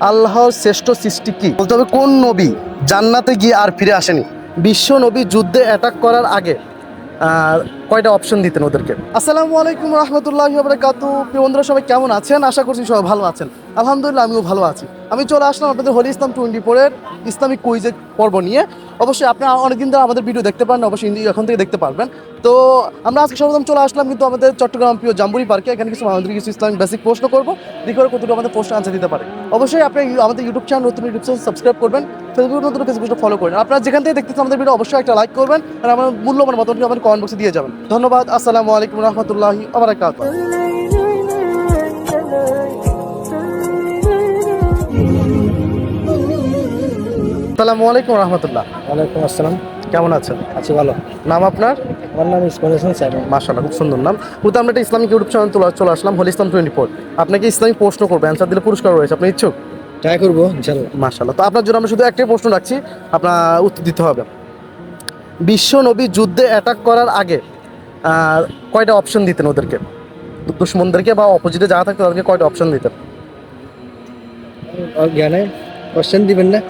আল্লাহর শ্রেষ্ঠ সৃষ্টি কি? বলতে হবে কোন নবী জান্নাতে গিয়ে আর ফিরে আসেনি? বিশ্ব নবী যুদ্ধে অ্যাটাক করার আগে কয়টা অপশন দিতেন ওদেরকে? আসসালামু আলাইকুম রহমতুল্লাহ প্রিয় বন্ধুরা, সবাই কেমন আছেন? আশা করছি সবাই ভালো আছেন। আলহামদুলিল্লাহ, আমিও ভালো আছি। আমি চলে আসলাম আপনাদের হলি ইসলাম টোয়েন্টি ফোরের ইসলামিক কুইজের পর্ব নিয়ে। অবশ্যই আপনারা অনেকদিন ধরে আমাদের ভিডিও দেখতে পারেন অবশ্যই এখন থেকে দেখতে পারবেন। তো আমরা আজকে সর্বপ্রথম চলে আসলাম কিন্তু আমাদের চট্টগ্রাম প্রিয় জাম্বুরি পার্কে। এখানে কিছু আমাদের কিছু ইসলামিক বেসিক প্রশ্ন করব। দেখি ওরা কতটুকু আমাদের প্রশ্ন আনসার দিতে পারে। অবশ্যই আপনি আমাদের ইউটিউব চ্যানেল নতুন ইউটিউব চ্যানেল সাবস্ক্রাইব করবেন। ফেসবুক নতুন ফেসবুকটা ফলো করেন। আপনারা যেখান থেকে দেখতেছেন আমাদের ভিডিও অবশ্যই একটা লাইক করবেন আর আমার মূল্যবান মতনটি আমাদের কমেন্ট বক্সে দিয়ে যাবেন। ধন্যবাদ আসসালামু আলাইকুম রহমতুল্লাহি আবরাকাত আসসালামু আলাইকুম রহমতুল্লাহ। ওয়ালাইকুম আসসালাম। কেমন আছেন? আছি ভালো। নাম আপনার? আমার নাম ইসমাইল হাসান মাশাআল্লাহ খুব সুন্দর নাম। কিন্তু আমরা একটা ইসলামিক ইউটিউব চ্যানেল চলে আসলাম হল ইসলাম টোয়েন্টি ফোর। আপনাকে ইসলামিক প্রশ্ন করবে অ্যান্সার দিলে পুরস্কার রয়েছে আপনি ইচ্ছুক? ট্রাই করব ইনশাল্লাহ। মাশাআল্লাহ। তো আপনার জন্য আমরা শুধু একটাই প্রশ্ন রাখছি আপনার উত্তর দিতে হবে। বিশ্ব নবী যুদ্ধে অ্যাটাক করার আগে কয়টা অপশন দিতেন ওদেরকে? দুশ্মনদেরকে বা অপোজিটে যারা থাকতো তাদেরকে কয়টা অপশন দিতেন? জ্ঞানে কোশ্চেন দিবেন না?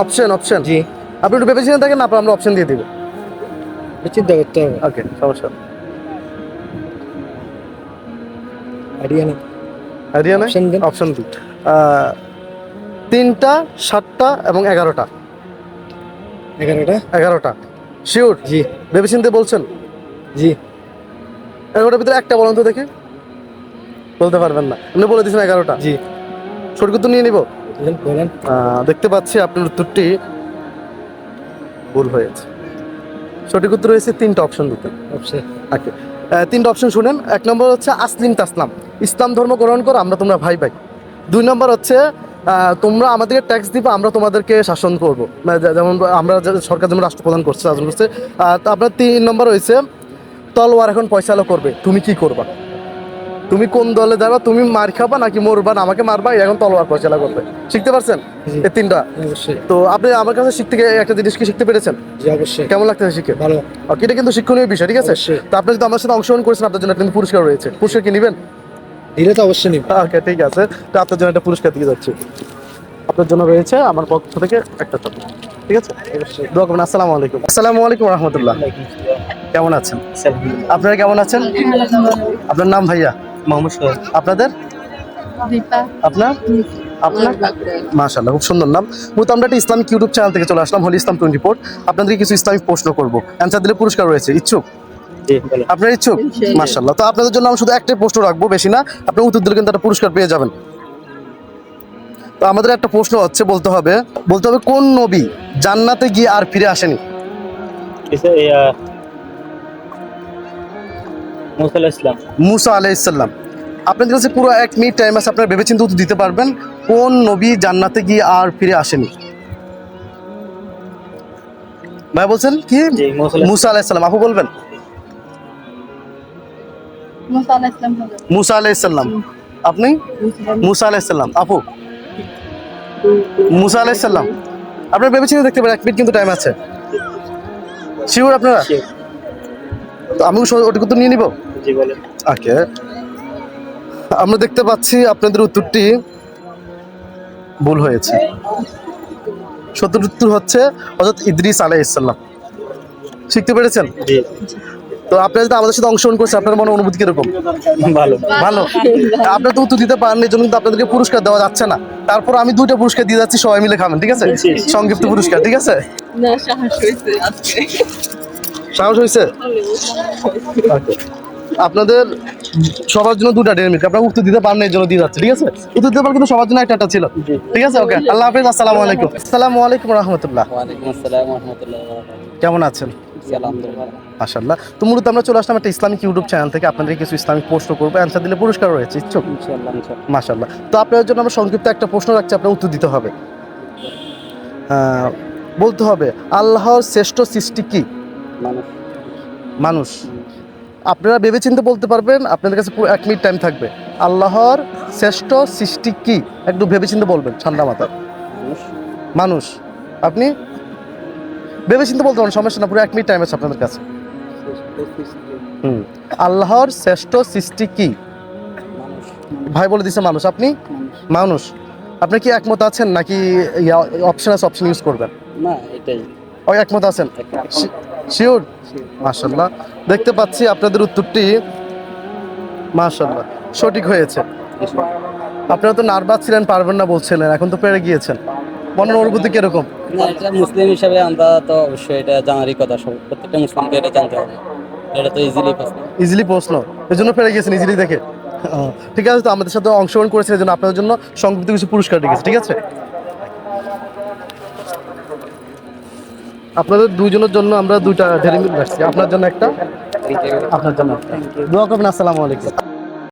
অপশন অপশন জি। আপনি একটু ভেবেছিলেন থাকেন না আমরা অপশন দিয়ে দিব। চিন্তা করতে হবে। ওকে সমস্যা। আইডিয়া নেই আইডিয়া দিন। অপশন আহ, তিনটা সাতটা এবং এগারোটা। এগারোটা? এগারোটা। শিওর জি। ভেবেচিন্তে বলছেন? জি। এগারোটার ভিতরে একটা বলুন তো দেখি। বলতে পারবেন না। আপনি বলে দিয়েছেন এগারোটা। জি। সঠিক উত্তর নিয়ে নিব? দেখতে পাচ্ছি আপনার উত্তরটি ভুল হয়েছে। সঠিক উত্তর হয়েছে তিনটা অপশন দিতে ওকে তিনটা অপশন শুনেন। এক নম্বর হচ্ছে আসলিম তাসলাম। ইসলাম ধর্ম গ্রহণ করো আমরা তোমরা ভাই ভাই দুই নম্বর হচ্ছে তোমরা আমাদেরকে ট্যাক্স দিবে আমরা তোমাদেরকে শাসন করব। মানে যেমন আমরা সরকার যেমন রাষ্ট্রপ্রধান করছে শাসন করছে আপনার তিন নম্বর হয়েছে তলোয়ার এখন পয়সালো করবে তুমি কি করবা? তুমি কোন দলে যাবা তুমি মার খাবা নাকি মরবা না আমাকে মারবা এখন তলোয়ার পয়সালা করবে। শিখতে পারছেন। এই তিনটা? তো আপনি আমার কাছে শিখতে গিয়ে একটা জিনিস কি শিখতে পেরেছেন? অবশ্যই। কেমন লাগতেছে শিখে? ভালো। এটা কিন্তু শিক্ষণীয় বিষয় ঠিক আছে। তো আপনি যদি আমার সাথে অংশগ্রহণ করেছেন আপনার জন্য কিন্তু পুরস্কার রয়েছে। পুরস্কার কি নেবেন? দিলে তো অবশ্যই নিব। ওকে ঠিক আছে তো আপনার জন্য একটা পুরস্কার দিয়ে যাচ্ছি। আপনার জন্য রয়েছে আমার পক্ষ থেকে একটা চপ ঠিক আছে? অবশ্যই। দোয়া করবেন। আসসালামু আলাইকুম। আসসালামু আলাইকুম রহমতুল্লাহ। কেমন আছেন? আপনারা কেমন আছেন? আপনার নাম ভাইয়া? মোহাম্মদ সোহেল। আপনাদের? দীপা। আপনার? আপনার? মাশাল্লাহ খুব সুন্দর নাম। মূলত আমরা একটা ইসলামিক ইউটিউব চ্যানেল থেকে চলে আসলাম হলি ইসলাম টোয়েন্টি ফোর। আপনাদেরকে কিছু ইসলামিক প্রশ্ন করব। অ্যান্সার দিলে পুরস্কার রয়েছে। ইচ্ছুক? আপনার ইচ্ছুক। মাশাল্লাহ তো আপনাদের জন্য আমি শুধু একটাই প্রশ্ন রাখব বেশি না। আপনি উত্তর দিলে কিন্তু একটা পুরস্কার পেয়ে যাবেন। তো আমাদের একটা প্রশ্ন হচ্ছে বলতে হবে বলতে হবে কোন নবী জান্নাতে গিয়ে আর ফিরে আসেনি? মুসা আলাইসাল্লাম আপনাদের কাছে পুরো এক মিনিট টাইম আছে আপনারা ভেবেচিন্তে উত্তর দিতে পারবেন কোন নবী জান্নাতে গিয়ে আর ফিরে আসেনি? ভাই বলছেন কি? মুসা মুসা আলাইসাল্লাম আপু বলবেন? মুসা আলাইসাল্লাম আপনি? মুসা আলাইসাল্লাম আপু? মুসা আলাইসাল্লাম আপনারা ভেবেছিলেন দেখতে পারেন এক মিনিট কিন্তু টাইম আছে। শিওর আপনারা? তো আমি ওটুকু তো নিয়ে নিব? জি ওকে আমরা দেখতে পাচ্ছি আপনাদের উত্তরটি ভুল হয়েছে। সত্তর উত্তর হচ্ছে হজরত ইদ্রিস আলাইসাল্লাম শিখতে পেরেছেন? জি। তো আপনারা যদি আমাদের সাথে অংশগ্রহণ করছে আপনার মনে অনুভূতি কীরকম? ভালো। ভালো। আপনারা তো উত্তর দিতে পারেন এই জন্য কিন্তু আপনাদেরকে পুরস্কার দেওয়া যাচ্ছে না। তারপর আমি দুইটা পুরস্কার দিয়ে যাচ্ছি সবাই মিলে খাবেন ঠিক আছে? সংক্ষিপ্ত পুরস্কার ঠিক আছে? সাহস হয়েছে আজকে। সাহস হয়েছে আপনাদের সবার জন্য দুটা ডেয়ারি মিল্ক আপনারা উত্তর দিতে পারেন এই জন্য দিয়ে যাচ্ছে ঠিক আছে? উত্তর দিতে পারেন কিন্তু সবার জন্য একটা একটা ছিল ঠিক আছে? ওকে আল্লাহ হাফিজ আসসালামু আলাইকুম। আসসালামু। আলাইকুম রহমতুল্লাহ। ওয়ালাইকুম আসসালাম রহমতুল্লাহ। কেমন আছেন? আলহামদুলিল্লাহ। মাশাল্লাহ তো মূলত আমরা চলে আসলাম একটা ইসলামিক ইউটিউব চ্যানেল থেকে। আপনাদের কিছু ইসলামিক প্রশ্ন করব। অ্যান্সার দিলে পুরস্কার রয়েছে ইচ্ছুক? মাশাল্লাহ তো আপনাদের জন্য আমরা সংক্ষিপ্ত একটা প্রশ্ন রাখছি আপনার উত্তর দিতে হবে। বলতে হবে আল্লাহর শ্রেষ্ঠ সৃষ্টি কি? মানুষ। আপনারা ভেবেচিন্তে বলতে পারবেন আপনাদের কাছে এক মিনিট টাইম থাকবে। আল্লাহর শ্রেষ্ঠ সৃষ্টি কি? একটু ভেবেচিন্তে বলবেন ঠান্ডা মাথা মানুষ। মানুষ। আপনি ভেবেচিন্তে বলতে পারেন সমস্যা না পুরো এক মিনিট টাইম আছে আপনাদের কাছে। হুম আল্লাহর শ্রেষ্ঠ সৃষ্টি কি? ভাই বলে দিছে মানুষ আপনি? মানুষ। আপনি কি একমত আছেন নাকি অপশন আছে অপশন ইউজ করবেন? না এটাই। ওই একমত আছেন? শিওর মাশাল্লাহ দেখতে পাচ্ছি আপনাদের উত্তরটি মাশাল্লাহ সঠিক হয়েছে। আপনারা তো নার্ভাস ছিলেন পারবেন না বলছিলেন এখন তো পেরে গিয়েছেন। মনের অনুভূতি কীরকম? এটা মুসলিম হিসাবে আমরা তো অবশ্যই এটা জানারই কথা সব প্রত্যেকটা মুসলিমকে এটা জানতে হবে। এটা তো ইজিলি প্রশ্ন ইজিলি প্রশ্ন এই জন্য পেরে গিয়েছেন ইজিলি দেখে। ঠিক আছে তো আমাদের সাথে অংশগ্রহণ করেছেন এই জন্য আপনাদের জন্য সংক্ষিপ্ত কিছু পুরস্কার রেখেছে ঠিক আছে? আপনাদের দুইজনের জন্য আমরা দুইটা ডেরি মিল্ক রাখছি। আপনার জন্য একটা আপনার জন্য। দোয়া করবেন আসসালামু আলাইকুম।